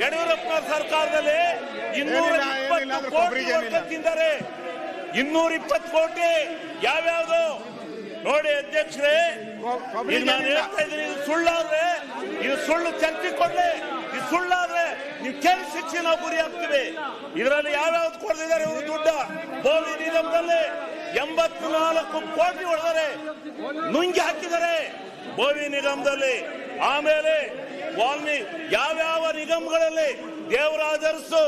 ಯಡಿಯೂರಪ್ಪ ಸರ್ಕಾರದಲ್ಲಿ ಇನ್ನೂರ ಇಪ್ಪತ್ತು ಕೋಟಿ. ತಿಂತಾರೆ ಇನ್ನೂರ ಇಪ್ಪತ್ತು ಕೋಟಿ ಯಾವ್ಯಾವ್ದು? ನೋಡಿ ಅಧ್ಯಕ್ಷರೇ ನಾನು ಹೇಳ್ತಾ ಇದ್ದೀನಿ ಇದು ಸುಳ್ಳಾದ್ರೆ ಇದು ಸುಳ್ಳು ಚರ್ಚೆ ಕೊಡ್ಲಿ ಇದು ಸುಳ್ಳಾದ್ರೆ ನೀವು ಕೇಳಿ ಶಿಕ್ಷೆ ನಾವು ಗುರಿ ಹಾಕ್ತೀವಿ. ಇದರಲ್ಲಿ ಯಾವ್ಯಾವ್ದು ಕೊಡ್ತಿದ್ದಾರೆ ಇವರು ದುಡ್ಡ? ಬೋವಿ ನಿಗಮದಲ್ಲಿ ಎಂಬತ್ನಾಲ್ಕು ಕೋಟಿ ಹೊಡೆದರೆ ನುಂಗಿ ಹಾಕಿದ್ದಾರೆ. ಬೋವಿ ನಿಗಮದಲ್ಲಿ ಆಮೇಲೆ ವಾಲ್ಮಿ ಯಾವ್ಯಾವ ನಿಗಮಗಳಲ್ಲಿ ದೇವರಾಜರ್ಸು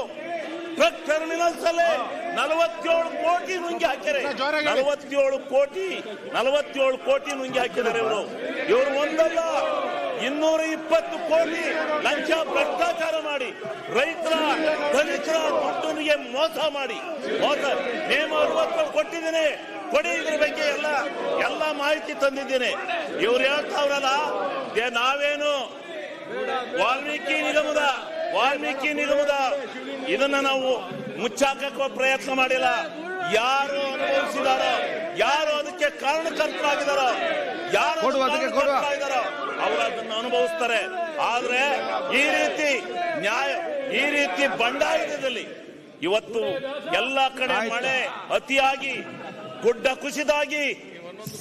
ಟ್ರಕ್ ಟರ್ಮಿನಲ್ಸ್ ಅಲ್ಲಿ ನಲವತ್ತೇಳು ಕೋಟಿ ನುಂಗಿ ಹಾಕಿದ್ದಾರೆ. ನಲವತ್ತೇಳು ಕೋಟಿ ನಲವತ್ತೇಳು ಕೋಟಿ ನುಂಗಿ ಹಾಕಿದ್ದಾರೆ ಇವರು. ಇವರು ಒಂದಲ್ಲ ಇನ್ನೂರ ಇಪ್ಪತ್ತು ಕೋಟಿ ಲಂಚ ಭ್ರಷ್ಟಾಚಾರ ಮಾಡಿ ರೈತರ ದಲಿತರ ದುಡ್ಡನಿಗೆ ಮೋಸ ಮಾಡಿ ಮೋಸ. ನೇಮ ಅರವತ್ತು ಕೊಟ್ಟಿದ್ದೀನಿ. ಕೊಡಿ ಇದ್ರ ಬಗ್ಗೆ ಎಲ್ಲ ಎಲ್ಲ ಮಾಹಿತಿ ತಂದಿದ್ದೀನಿ. ಇವ್ರು ಹೇಳ್ತಾವ್ರಲ್ಲ ನಾವೇನು ವಾಲ್ಮೀಕಿ ನಿಗಮದ ವಾಲ್ಮೀಕಿ ನಿಗಮದ ಇದನ್ನ ನಾವು ಮುಚ್ಚಾಕಕ್ಕೆ ಪ್ರಯತ್ನ ಮಾಡಿಲ್ಲ. ಯಾರು ಅನುಭವಿಸಿದಾರೋ ಯಾರು ಅದಕ್ಕೆ ಕಾರಣಕರ್ತರಾಗಿದಾರೋ ಯಾರು ಅವರು ಅದನ್ನ ಅನುಭವಿಸ್ತಾರೆ. ಆದ್ರೆ ಈ ರೀತಿ ನ್ಯಾಯ ಈ ರೀತಿ ಬಂಡಾಯದಲ್ಲಿ ಇವತ್ತು ಎಲ್ಲ ಕಡೆ ಮಳೆ ಅತಿಯಾಗಿ ಗುಡ್ಡ ಕುಸಿದಾಗಿ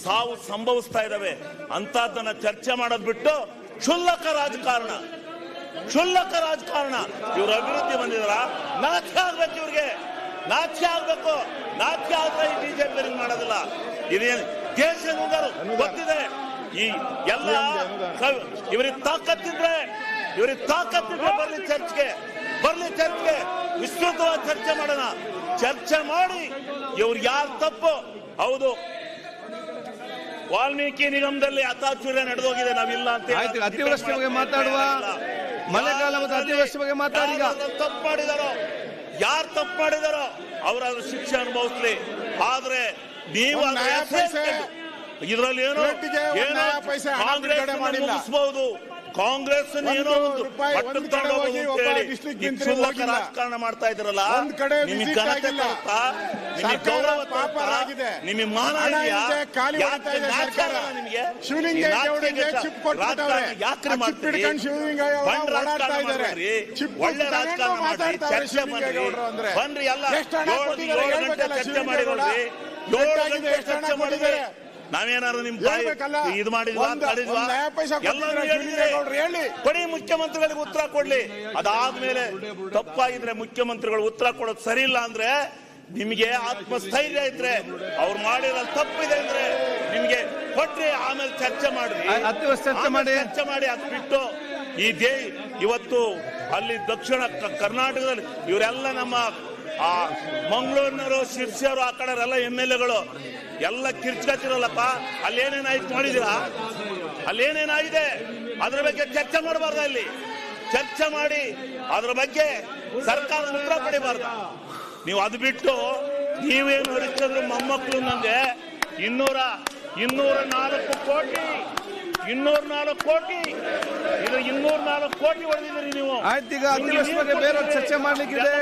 ಸಾವು ಸಂಭವಿಸ್ತಾ ಇದಾವೆ. ಅಂತದನ್ನ ಚರ್ಚೆ ಮಾಡೋದ್ ಬಿಟ್ಟು ಕ್ಷುಲ್ಲಕ ರಾಜಕಾರಣ. ಕ್ಷುಲ್ಲಕ ರಾಜಕಾರಣ. ಇವ್ರ ಅಭಿವೃದ್ಧಿ ಬಂದಿದಾರ? ನಾಚಿಕೆ ಆಗ್ಬೇಕು ಇವ್ರಿಗೆ. ನಾಚಿಕೆ ಆಗ್ಬೇಕು. ನಾಚಿಕೆ ಆದ್ರೆ ಈ ಬಿಜೆಪಿ ಮಾಡೋದಿಲ್ಲ. ಇದೇನು ದೇಶ ಗೊತ್ತಿದೆ. ಈ ಎಲ್ಲ ಇವ್ರಿಗೆ ತಾಕತ್ತಿದ್ರೆ ಇವ್ರಿಗೆ ತಾಕತ್ತಿದ್ರೆ ಬರ್ಲಿ ಚರ್ಚ್ಗೆ. ಬರ್ಲಿ ಚರ್ಚ್ಗೆ. ವಿಸ್ತೃತವಾಗಿ ಚರ್ಚೆ ಮಾಡೋಣ. ಚರ್ಚೆ ಮಾಡಿ, ಇವ್ರು ಯಾರು ತಪ್ಪು? ಹೌದು. ವಾಲ್ಮೀಕಿ ನಿಗಮದಲ್ಲಿ ಅತಾಚುರ್ಯ ನಡೆದೋಗಿದೆ ನಾವಿಲ್ಲ ಅಂತ ಆಯ್ತು, ಅತಿವೃಷ್ಟಿ ಬಗ್ಗೆ ಮಾತಾಡುವ. ಮಳೆಗಾಲ ಮತ್ತು ಅತಿವೃಷ್ಟಿ ಬಗ್ಗೆ ಮಾತಾಡಿ ತಪ್ಪು ಮಾಡಿದಾರೋ ಯಾರು ತಪ್ಪು ಮಾಡಿದಾರೋ ಅವರ ಶಿಕ್ಷೆ ಅನುಭವಿಸ್ಲಿ ಆದ್ರೆ ನೀವು ಇದರಲ್ಲಿ ಅದ್ರ ಪೈಸೆ ಇದ್ರಲ್ಲಿ ಏನೋ ಏನೋ ಕಾಂಗ್ರೆಸ್. ಮುಗಿಸ್ಬಹುದು ಕಾಂಗ್ರೆಸ್ ಏನೋ ಒಂದು. ರಾಜಕಾರಣ ಮಾಡ್ತಾ ಇದ್ರಲ್ಲ ಒಂದ್ ಕಡೆ ನಿಮಗೆ ಘನತೆ. ಸರ್ಕಾರ ಗೌರವ ಪಾಪ ಆಗಿದೆ. ನಿಮಗೆ ಮಾನ ಖಾಲಿ ಯಾಕೆ ಇದೆ ಸರ್ಕಾರ. ನಿಮಗೆ ಶಿವಲಿಂಗ ಈ ನಾಚಿಕೆ ದೇವರಿಗೆ ಗೆಟ್ಟ ಚಿಪ್ ಕೊಟ್ಬಿಟ್ಟವ್ರೆ. ಚಿಪ್? ಹಿಡ್ಕೊಂಡು ಶಿವಲಿಂಗ ಅವರು ಬಂದ್ ಓಡಾಡ್ತಾ ಇದ್ದಾರೆ. ಚಿಪ್ ಒಳ್ಳೆ ರಾಜಕಾರಣ ಮಾತಾಡ್ತಾರೆ ಚರ್ಚೆ ಶಿವಲಿಂಗ ಮಾಡ್ರಿ ಗೌಡ್ರು ಅಂದ್ರೆ. ಬನ್ರಿ ಎಲ್ಲ ಎಷ್ಟು ಹಣ ಕೊಟ್ಟಿದ್ದಾರೆ ಹೇಳ್ಬೇಕಲ್ಲ ಚರ್ಚೆ ಮಾಡಿ ಗೌಡ. ನೋಡ್ರಿ ಏಳು ಬೇಕಾಗಿದೆ, ಗಂಟೆ ಎಷ್ಟು ಹಣ ಕೊಟ್ಟಿದ್ದಾರೆ? ನಾವೇನಾದ್ರು ನಿಮ್. ಇದು ಮಾಡಿದ್ವಾ ಹೇಳಿ. ಕೊಡಿ ಮುಖ್ಯಮಂತ್ರಿಗಳಿಗೆ ಉತ್ತರ ಕೊಡ್ಲಿ ಅದಾದ್ಮೇಲೆ ತಪ್ಪಾಗಿದ್ರೆ ಮುಖ್ಯಮಂತ್ರಿಗಳು ಉತ್ತರ ಕೊಡೋದು ಸರಿ ಇಲ್ಲ ಅಂದ್ರೆ ನಿಮಗೆ ಆತ್ಮಸ್ಥೈರ್ಯ ಇದ್ರೆ ಅವ್ರು ಮಾಡಿರೋ ತಪ್ಪಿದೆ ಅಂದ್ರೆ ನಿಮ್ಗೆ ಕೊಟ್ರಿ ಆಮೇಲೆ ಚರ್ಚೆ ಮಾಡ್ರಿ. ಚರ್ಚೆ ಮಾಡಿ. ಚರ್ಚೆ ಮಾಡಿ ಅದು ಬಿಟ್ಟು ಈ ದೇ ಇವತ್ತು ಅಲ್ಲಿ ದಕ್ಷಿಣ ಕರ್ನಾಟಕದಲ್ಲಿ ಇವರೆಲ್ಲ ನಮ್ಮ ಆ ಮಂಗಳೂರಿನವರು ಶಿರ್ಸಿಯವರು ಆ ಕಡೆ ಎಲ್ಲ ಎಂ ಎಲ್ ಎಗಳು ಎಲ್ಲ ಕಿರ್ಚ್ಕತ್ತಿರಲ್ಲಪ್ಪ. ಅಲ್ಲಿ ಏನೇನಾಯ್ತು ನೋಡಿದಿರಾ ಅಲ್ಲಿ ಏನೇನಾಗಿದೆ ಅದ್ರ ಬಗ್ಗೆ ಚರ್ಚೆ ಮಾಡಬಾರ್ದು ಅಲ್ಲಿ ಚರ್ಚೆ ಮಾಡಿ ಅದ್ರ ಬಗ್ಗೆ ಸರ್ಕಾರ ಉತ್ತರ ಪಡಿಬಾರ್ದು? ನೀವು ಅದು ಬಿಟ್ಟು ನೀವೇನು ಹರಿಸಿದ್ರು ಮೊಮ್ಮಕ್ಕಳು ನನಗೆ ಇನ್ನೂರ ಇನ್ನೂರ ನಾಲ್ಕು ಕೋಟಿ ಇನ್ನೂರ ನಾಲ್ಕು ಕೋಟಿ ಇದು ಇನ್ನೂರ ನಾಲ್ಕು ಕೋಟಿ ಹೊಡೆದಿದ್ದೀರಿ ನೀವು. ಆಯ್ತು, ಈಗ ಅತಿವೃಷ್ಟಿ ಬಗ್ಗೆ ಬೇರೆ ಚರ್ಚೆ ಮಾಡ್ಲಿಕ್ಕಿದೆ.